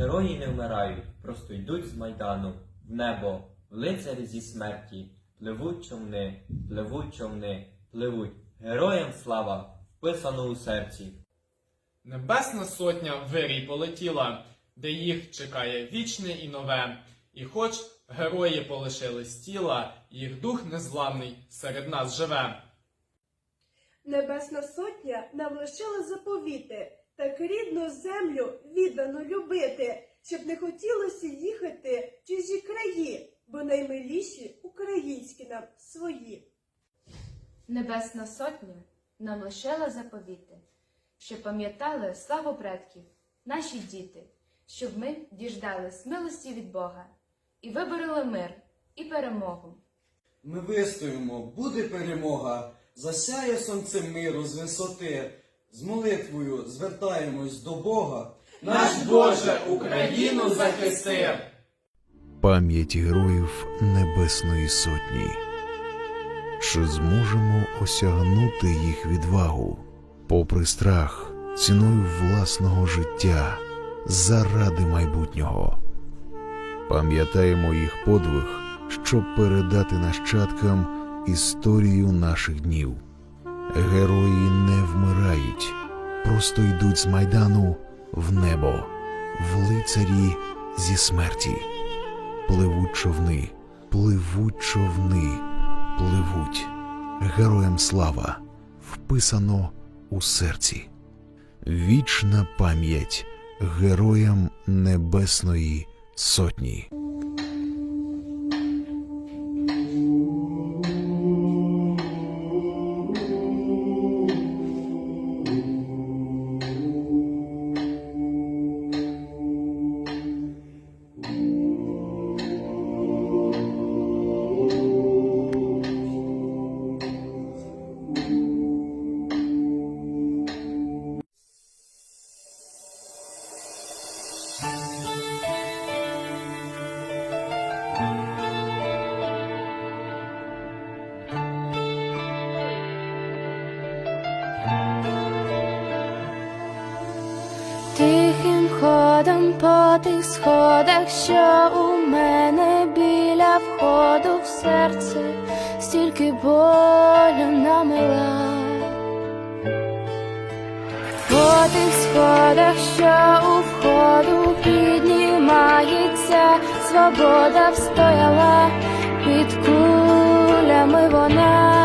Герої не вмирають, просто йдуть з майдану в небо, в лицарі зі смерті. Пливуть човни, пливуть човни, пливуть. Героям слава, вписано у серці. Небесна сотня вирій полетіла, де їх чекає вічне і нове. І хоч герої полишились тіла, їх дух незламний серед нас живе. Небесна сотня нам лишила заповіти, так рідну землю віддано любити, щоб не хотілося їхати в чужі краї, бо наймиліші українські нам свої. Небесна сотня нам лишила заповіти, щоб пам'ятали славу предків, наші діти, щоб ми діждались милості від Бога і вибороли мир і перемогу. Ми вистоїмо, буде перемога, засяє сонце миру з висоти. З молитвою звертаємось до Бога. Наш Боже, Україну захисти! пам'ять героїв Небесної Сотні. Чи зможемо осягнути їх відвагу, попри страх, ціною власного життя, заради майбутнього? Пам'ятаємо їх подвиг, щоб передати нащадкам історію наших днів. Герої не вмирають, просто йдуть з майдану в небо, в лицарі зі смерті. Пливуть човни, пливуть човни, пливуть. Героям слава вписано у серці. Вічна пам'ять героям Небесної Сотні. Тихим ходом по тих сходах, що у мене біля входу в серце, стільки болю намила. По тих сходах, що у входу піднімається, свобода встояла під кулями вона.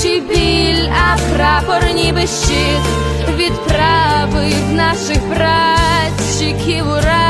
Пекучий біль, а прапор ніби щит відправив наших братчиків у рай.